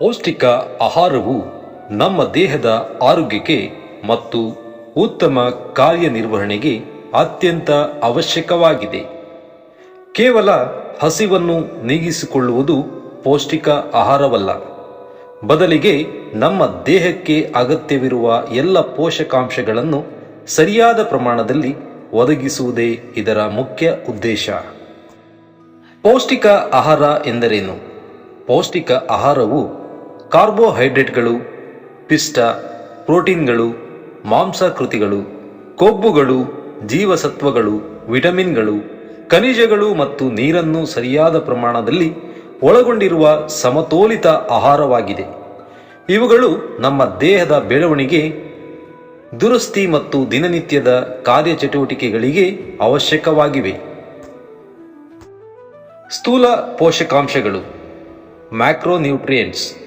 ಪೌಷ್ಟಿಕ ಆಹಾರವು ನಮ್ಮ ದೇಹದ ಆರೋಗ್ಯಕ್ಕೆ ಮತ್ತು ಉತ್ತಮ ಕಾರ್ಯನಿರ್ವಹಣೆಗೆ ಅತ್ಯಂತ ಅವಶ್ಯಕವಾಗಿದೆ. ಕೇವಲ ಹಸಿವನ್ನು ನೀಗಿಸಿಕೊಳ್ಳುವುದು ಪೌಷ್ಟಿಕ ಆಹಾರವಲ್ಲ. ಬದಲಿಗೆ ನಮ್ಮ ದೇಹಕ್ಕೆ ಅಗತ್ಯವಿರುವ ಎಲ್ಲ ಪೋಷಕಾಂಶಗಳನ್ನು ಸರಿಯಾದ ಪ್ರಮಾಣದಲ್ಲಿ ಒದಗಿಸುವುದೇ ಇದರ ಮುಖ್ಯ ಉದ್ದೇಶ. ಪೌಷ್ಟಿಕ ಆಹಾರ ಎಂದರೇನು? ಪೌಷ್ಟಿಕ ಆಹಾರವು ಕಾರ್ಬೋಹೈಡ್ರೇಟ್ಗಳು, ಪಿಷ್ಟ, ಪ್ರೋಟೀನ್ಗಳು, ಮಾಂಸಕೃತಿಗಳು, ಕೊಬ್ಬುಗಳು, ಜೀವಸತ್ವಗಳು, ವಿಟಮಿನ್ಗಳು, ಖನಿಜಗಳು ಮತ್ತು ನೀರನ್ನು ಸರಿಯಾದ ಪ್ರಮಾಣದಲ್ಲಿ ಒಳಗೊಂಡಿರುವ ಸಮತೋಲಿತ ಆಹಾರವಾಗಿದೆ. ಇವುಗಳು ನಮ್ಮ ದೇಹದ ಬೆಳವಣಿಗೆ, ದುರಸ್ತಿ ಮತ್ತು ದಿನನಿತ್ಯದ ಕಾರ್ಯಚಟುವಟಿಕೆಗಳಿಗೆ ಅವಶ್ಯಕವಾಗಿವೆ. ಸ್ಥೂಲ ಪೋಷಕಾಂಶಗಳು, ಮ್ಯಾಕ್ರೋನ್ಯೂಟ್ರಿಯೆಂಟ್ಸ್.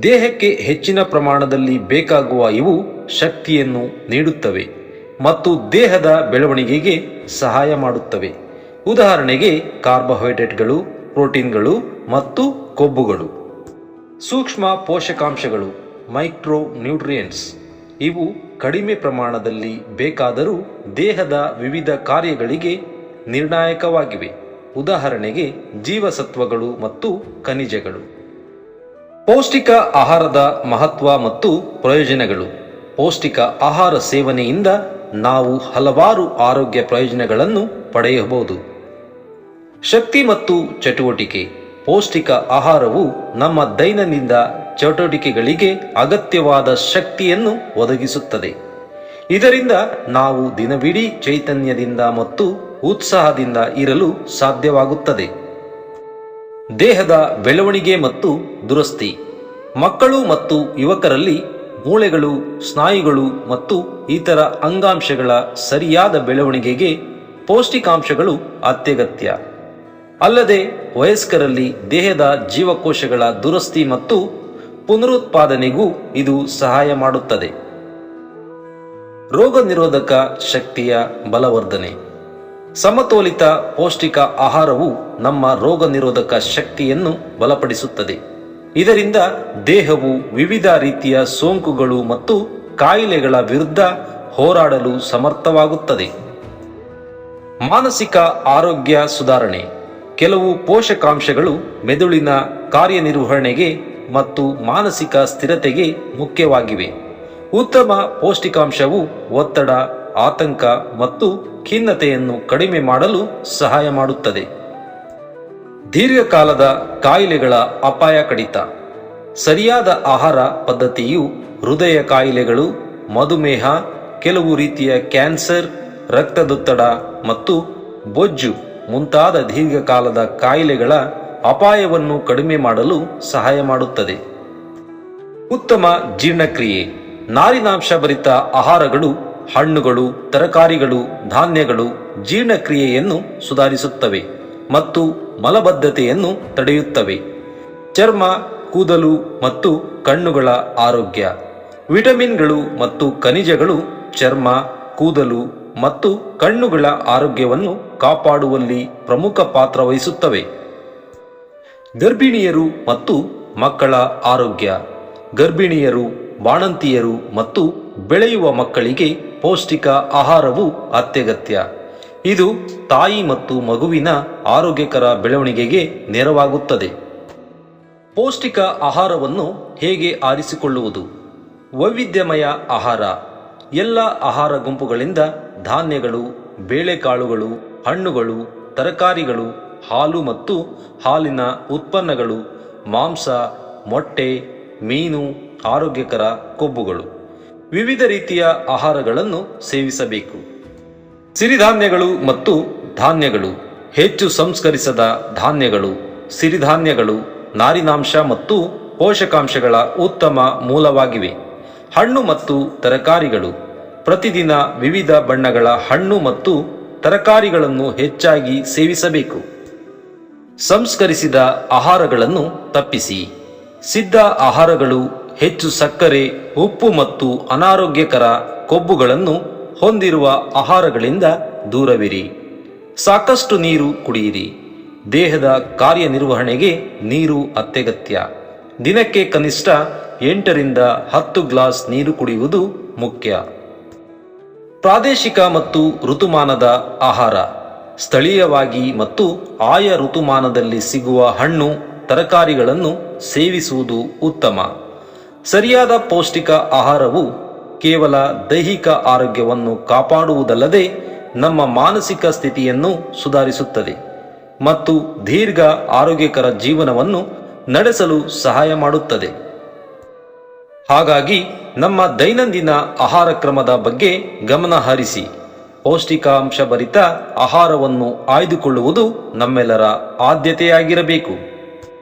ದೇಹಕ್ಕೆ ಹೆಚ್ಚಿನ ಪ್ರಮಾಣದಲ್ಲಿ ಬೇಕಾಗುವ ಇವು ಶಕ್ತಿಯನ್ನು ನೀಡುತ್ತವೆ ಮತ್ತು ದೇಹದ ಬೆಳವಣಿಗೆಗೆ ಸಹಾಯ ಮಾಡುತ್ತವೆ. ಉದಾಹರಣೆಗೆ ಕಾರ್ಬೋಹೈಡ್ರೇಟ್ಗಳು, ಪ್ರೋಟೀನ್ಗಳು ಮತ್ತು ಕೊಬ್ಬುಗಳು. ಸೂಕ್ಷ್ಮ ಪೋಷಕಾಂಶಗಳು ಮೈಕ್ರೋ ನ್ಯೂಟ್ರಿಯೆಂಟ್ಸ್ ಇವು ಕಡಿಮೆ ಪ್ರಮಾಣದಲ್ಲಿ ಬೇಕಾದರೂ ದೇಹದ ವಿವಿಧ ಕಾರ್ಯಗಳಿಗೆ ನಿರ್ಣಾಯಕವಾಗಿವೆ. ಉದಾಹರಣೆಗೆ ಜೀವಸತ್ವಗಳು ಮತ್ತು ಖನಿಜಗಳು. ಪೌಷ್ಟಿಕ ಆಹಾರದ ಮಹತ್ವ ಮತ್ತು ಪ್ರಯೋಜನಗಳು. ಪೌಷ್ಟಿಕ ಆಹಾರ ಸೇವನೆಯಿಂದ ನಾವು ಹಲವಾರು ಆರೋಗ್ಯ ಪ್ರಯೋಜನಗಳನ್ನು ಪಡೆಯಬಹುದು. ಶಕ್ತಿ ಮತ್ತು ಚಟುವಟಿಕೆ. ಪೌಷ್ಟಿಕ ಆಹಾರವು ನಮ್ಮ ದೈನಂದಿನ ಚಟುವಟಿಕೆಗಳಿಗೆ ಅಗತ್ಯವಾದ ಶಕ್ತಿಯನ್ನು ಒದಗಿಸುತ್ತದೆ. ಇದರಿಂದ ನಾವು ದಿನವಿಡೀ ಚೈತನ್ಯದಿಂದ ಮತ್ತು ಉತ್ಸಾಹದಿಂದ ಇರಲು ಸಾಧ್ಯವಾಗುತ್ತದೆ. ದೇಹದ ಬೆಳವಣಿಗೆ ಮತ್ತು ದುರಸ್ತಿ. ಮಕ್ಕಳು ಮತ್ತು ಯುವಕರಲ್ಲಿ ಮೂಳೆಗಳು, ಸ್ನಾಯುಗಳು ಮತ್ತು ಇತರ ಅಂಗಾಂಶಗಳ ಸರಿಯಾದ ಬೆಳವಣಿಗೆಗೆ ಪೌಷ್ಟಿಕಾಂಶಗಳು ಅತ್ಯಗತ್ಯ. ಅಲ್ಲದೆ, ವಯಸ್ಕರಲ್ಲಿ ದೇಹದ ಜೀವಕೋಶಗಳ ದುರಸ್ತಿ ಮತ್ತು ಪುನರುತ್ಪಾದನೆಗೂ ಇದು ಸಹಾಯ ಮಾಡುತ್ತದೆ. ರೋಗ ನಿರೋಧಕ ಶಕ್ತಿಯ ಬಲವರ್ಧನೆ. ಸಮತೋಲಿತ ಪೌಷ್ಟಿಕ ಆಹಾರವು ನಮ್ಮ ರೋಗ ನಿರೋಧಕ ಶಕ್ತಿಯನ್ನು ಬಲಪಡಿಸುತ್ತದೆ. ಇದರಿಂದ ದೇಹವು ವಿವಿಧ ರೀತಿಯ ಸೋಂಕುಗಳು ಮತ್ತು ಕಾಯಿಲೆಗಳ ವಿರುದ್ಧ ಹೋರಾಡಲು ಸಮರ್ಥವಾಗುತ್ತದೆ. ಮಾನಸಿಕ ಆರೋಗ್ಯ ಸುಧಾರಣೆ. ಕೆಲವು ಪೋಷಕಾಂಶಗಳು ಮೆದುಳಿನ ಕಾರ್ಯನಿರ್ವಹಣೆಗೆ ಮತ್ತು ಮಾನಸಿಕ ಸ್ಥಿರತೆಗೆ ಮುಖ್ಯವಾಗಿವೆ. ಉತ್ತಮ ಪೌಷ್ಟಿಕಾಂಶವು ಒತ್ತಡ ಆತಂಕ ಮತ್ತು ಖಿನ್ನತೆಯನ್ನು ಕಡಿಮೆ ಮಾಡಲು ಸಹಾಯ ಮಾಡುತ್ತದೆ. ದೀರ್ಘಕಾಲದ ಕಾಯಿಲೆಗಳ ಅಪಾಯ ಕಡಿತ. ಸರಿಯಾದ ಆಹಾರ ಪದ್ಧತಿಯು ಹೃದಯ ಕಾಯಿಲೆಗಳು, ಮಧುಮೇಹ, ಕೆಲವು ರೀತಿಯ ಕ್ಯಾನ್ಸರ್, ರಕ್ತದೊತ್ತಡ ಮತ್ತು ಬೊಜ್ಜು ಮುಂತಾದ ದೀರ್ಘಕಾಲದ ಕಾಯಿಲೆಗಳ ಅಪಾಯವನ್ನು ಕಡಿಮೆ ಮಾಡಲು ಸಹಾಯ ಮಾಡುತ್ತದೆ. ಉತ್ತಮ ಜೀರ್ಣಕ್ರಿಯೆ. ನಾರಿನಾಂಶ ಭರಿತ ಆಹಾರಗಳು ಹಣ್ಣುಗಳು, ತರಕಾರಿಗಳು, ಧಾನ್ಯಗಳು, ಜೀರ್ಣಕ್ರಿಯೆಯನ್ನು ಸುಧಾರಿಸುತ್ತವೆ ಮತ್ತು ಮಲಬದ್ಧತೆಯನ್ನು ತಡೆಯುತ್ತವೆ. ಚರ್ಮ, ಕೂದಲು ಮತ್ತು ಕಣ್ಣುಗಳ ಆರೋಗ್ಯ. ವಿಟಮಿನ್ಗಳು ಮತ್ತು ಖನಿಜಗಳು ಚರ್ಮ, ಕೂದಲು ಮತ್ತು ಕಣ್ಣುಗಳ ಆರೋಗ್ಯವನ್ನು ಕಾಪಾಡುವಲ್ಲಿ ಪ್ರಮುಖ ಪಾತ್ರ ವಹಿಸುತ್ತವೆ. ಗರ್ಭಿಣಿಯರು ಮತ್ತು ಮಕ್ಕಳ ಆರೋಗ್ಯ. ಗರ್ಭಿಣಿಯರು, ಬಾಣಂತಿಯರು ಮತ್ತು ಬೆಳೆಯುವ ಮಕ್ಕಳಿಗೆ ಪೌಷ್ಟಿಕ ಆಹಾರವು ಅತ್ಯಗತ್ಯ. ಇದು ತಾಯಿ ಮತ್ತು ಮಗುವಿನ ಆರೋಗ್ಯಕರ ಬೆಳವಣಿಗೆಗೆ ನೆರವಾಗುತ್ತದೆ. ಪೌಷ್ಟಿಕ ಆಹಾರವನ್ನು ಹೇಗೆ ಆರಿಸಿಕೊಳ್ಳುವುದು? ವೈವಿಧ್ಯಮಯ ಆಹಾರ. ಎಲ್ಲ ಆಹಾರ ಗುಂಪುಗಳಿಂದ ಧಾನ್ಯಗಳು, ಬೇಳೆಕಾಳುಗಳು, ಹಣ್ಣುಗಳು, ತರಕಾರಿಗಳು, ಹಾಲು ಮತ್ತು ಹಾಲಿನ ಉತ್ಪನ್ನಗಳು, ಮಾಂಸ, ಮೊಟ್ಟೆ, ಮೀನು, ಆರೋಗ್ಯಕರ ಕೊಬ್ಬುಗಳು. ವಿವಿಧ ರೀತಿಯ ಆಹಾರಗಳನ್ನು ಸೇವಿಸಬೇಕು. ಸಿರಿಧಾನ್ಯಗಳು ಮತ್ತು ಧಾನ್ಯಗಳು, ಹೆಚ್ಚು ಸಂಸ್ಕರಿಸದ ಧಾನ್ಯಗಳು, ಸಿರಿಧಾನ್ಯಗಳು, ನಾರಿನಾಂಶ ಮತ್ತು ಪೋಷಕಾಂಶಗಳ ಉತ್ತಮ ಮೂಲವಾಗಿವೆ. ಹಣ್ಣು ಮತ್ತು ತರಕಾರಿಗಳು, ಪ್ರತಿದಿನ ವಿವಿಧ ಬಣ್ಣಗಳ ಹಣ್ಣು ಮತ್ತು ತರಕಾರಿಗಳನ್ನು ಹೆಚ್ಚಾಗಿ ಸೇವಿಸಬೇಕು. ಸಂಸ್ಕರಿಸಿದ ಆಹಾರಗಳನ್ನು ತಪ್ಪಿಸಿ. ಸಿದ್ಧ ಆಹಾರಗಳು ಹೆಚ್ಚು ಸಕ್ಕರೆ, ಉಪ್ಪು ಮತ್ತು ಅನಾರೋಗ್ಯಕರ ಕೊಬ್ಬುಗಳನ್ನು ಹೊಂದಿರುವ ಆಹಾರಗಳಿಂದ ದೂರವಿರಿ. ಸಾಕಷ್ಟು ನೀರು ಕುಡಿಯಿರಿ. ದೇಹದ ಕಾರ್ಯನಿರ್ವಹಣೆಗೆ ನೀರು ಅತ್ಯಗತ್ಯ. ದಿನಕ್ಕೆ ಕನಿಷ್ಠ ಎಂಟರಿಂದ ಹತ್ತು ಗ್ಲಾಸ್ ನೀರು ಕುಡಿಯುವುದು ಮುಖ್ಯ. ಪ್ರಾದೇಶಿಕ ಮತ್ತು ಋತುಮಾನದ ಆಹಾರ. ಸ್ಥಳೀಯವಾಗಿ ಮತ್ತು ಆಯಾ ಋತುಮಾನದಲ್ಲಿ ಸಿಗುವ ಹಣ್ಣು, ತರಕಾರಿಗಳನ್ನು ಸೇವಿಸುವುದು ಉತ್ತಮ. ಸರಿಯಾದ ಪೌಷ್ಟಿಕ ಆಹಾರವು ಕೇವಲ ದೈಹಿಕ ಆರೋಗ್ಯವನ್ನು ಕಾಪಾಡುವುದಲ್ಲದೆ ನಮ್ಮ ಮಾನಸಿಕ ಸ್ಥಿತಿಯನ್ನು ಸುಧಾರಿಸುತ್ತದೆ ಮತ್ತು ದೀರ್ಘ ಆರೋಗ್ಯಕರ ಜೀವನವನ್ನು ನಡೆಸಲು ಸಹಾಯ ಮಾಡುತ್ತದೆ. ಹಾಗಾಗಿ ನಮ್ಮ ದೈನಂದಿನ ಆಹಾರ ಕ್ರಮದ ಬಗ್ಗೆ ಗಮನ ಹರಿಸಿ. ಪೌಷ್ಟಿಕಾಂಶ ಭರಿತ ಆಹಾರವನ್ನು ಆಯ್ದುಕೊಳ್ಳುವುದು ನಮ್ಮೆಲ್ಲರ ಆದ್ಯತೆಯಾಗಿರಬೇಕು.